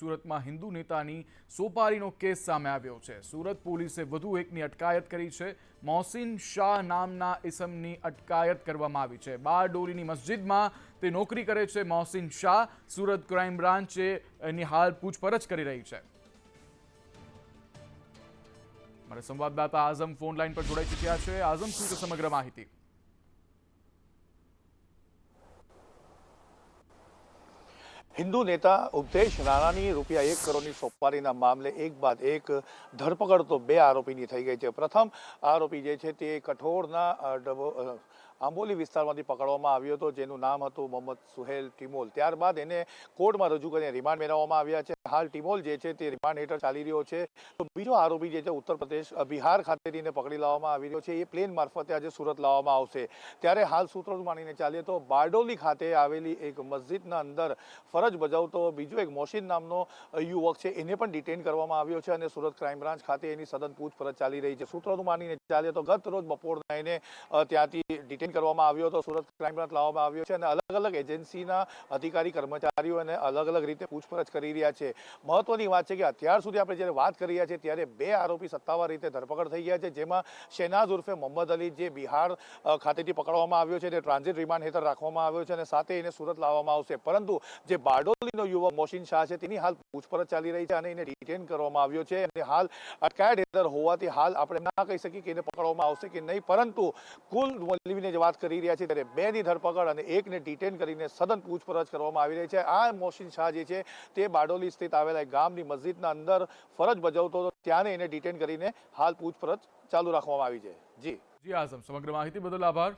સુરતમાં હિન્દુ નેતાની સોપારીનો કેસ સામે આવ્યો છે. સુરત પોલીસે વધુ એકની અટકાયત કરી છે. મોહસિન શાહ નામના ઇસમની અટકાયત કરવામાં આવી છે. બારડોલીની મસ્જિદમાં તે નોકરી કરે છે મોહસિન શાહ. સુરત ક્રાઇમ બ્રાન્ચે એની હાલ પૂછપરછ કરી રહી છે. મારા સંવાદદાતા આઝમ ફોન લાઈન પર જોડાઈ ચૂક્યા છે. આઝમ, શું છે સમગ્ર માહિતી? હિન્દુ નેતા ઉપદેશ રાણાની રૂપિયા એક કરોડની સોપારીના મામલે એક બાદ એક ધરપકડ તો બે આરોપીની થઈ ગઈ છે. પ્રથમ આરોપી જે છે તે કઠોળના આંબોલી વિસ્તારમાંથી પકડવામાં આવ્યો હતો, જેનું નામ હતું મોહમ્મદ સુહેલ ટિમોલ. ત્યારબાદ એને કોર્ટમાં રજૂ કરીને રિમાન્ડ મેળવવામાં આવ્યા છે. હાલ ટિમોલ જે છે તે રિમાન્ડ હેઠળ ચાલી રહ્યો છે. તો બીજો આરોપી જે છે ઉત્તર પ્રદેશ બિહાર ખાતેથી એને પકડી લાવવામાં આવી રહ્યો છે. એ પ્લેન મારફતે આજે સુરત લાવવામાં આવશે. ત્યારે હાલ સૂત્રો માનીને ચાલીએ તો બારડોલી ખાતે આવેલી એક મસ્જિદના અંદર ફરજ બજાવતો બીજો એક મોશીન નામનો યુવક છે, એને પણ ડિટેન કરવામાં આવ્યો છે અને સુરત ક્રાઇમ બ્રાન્ચ ખાતે એની સદન પૂછપરછ ચાલી રહી છે. સૂત્રોનું માનીને ચાલીએ તો ગત રોજ બપોરના એને ત્યાંથી ડિટેન કરવામાં આવ્યો હતો, સુરત ક્રાઇમ બ્રાન્ચ લાવવામાં આવ્યો છે અને અલગ અલગ એજન્સીના અધિકારી, કર્મચારીઓ અને અલગ અલગ રીતે પૂછપરછ કરી રહ્યા છે. મહત્વની વાત છે કે અત્યાર સુધી આપણે જ્યારે વાત કરી રહ્યા છીએ ત્યારે બે આરોપી સત્તાવાર રીતે ધરપકડ થઈ ગયા છે, જેમાં શેનાઝ ઉર્ફે મોહમ્મદ અલી જે બિહાર ખાતેથી પકડવામાં આવ્યો છે તે ટ્રાન્ઝિટ રિમાન્ડ હેઠળ રાખવામાં આવ્યો છે અને સાથે એને સુરત લાવવામાં આવશે. પરંતુ જે બારડોલીનો યુવક મોશીન શાહ છે, તેની હાલ પૂછપરછ ચાલી રહી છે અને એને ડિટેન કરવામાં આવ્યો છે અને હાલ અટકાયત હેઠળ હોવાથી હાલ આપણે ના કહી શકીએ કે એને પકડવામાં આવશે કે નહીં. પરંતુ કુલ મળીને વાત કરી રહ્યા છીએ ત્યારે બેની ધરપકડ અને એકને ડિટેન કરીને સઘન પૂછપરછ કરવામાં આવી રહી છે. આ મોહસિન શાહ જે છે તે બારડોલી સ્થિત આવેલા એક ગામની મસ્જિદના અંદર ફરજ બજાવતો હતો. ત્યાંને એને ડિટેન કરીને હાલ પૂછપરછ ચાલુ રાખવામાં આવી છે. જી. જી, આઝમ, સમગ્ર માહિતી બદલ આભાર.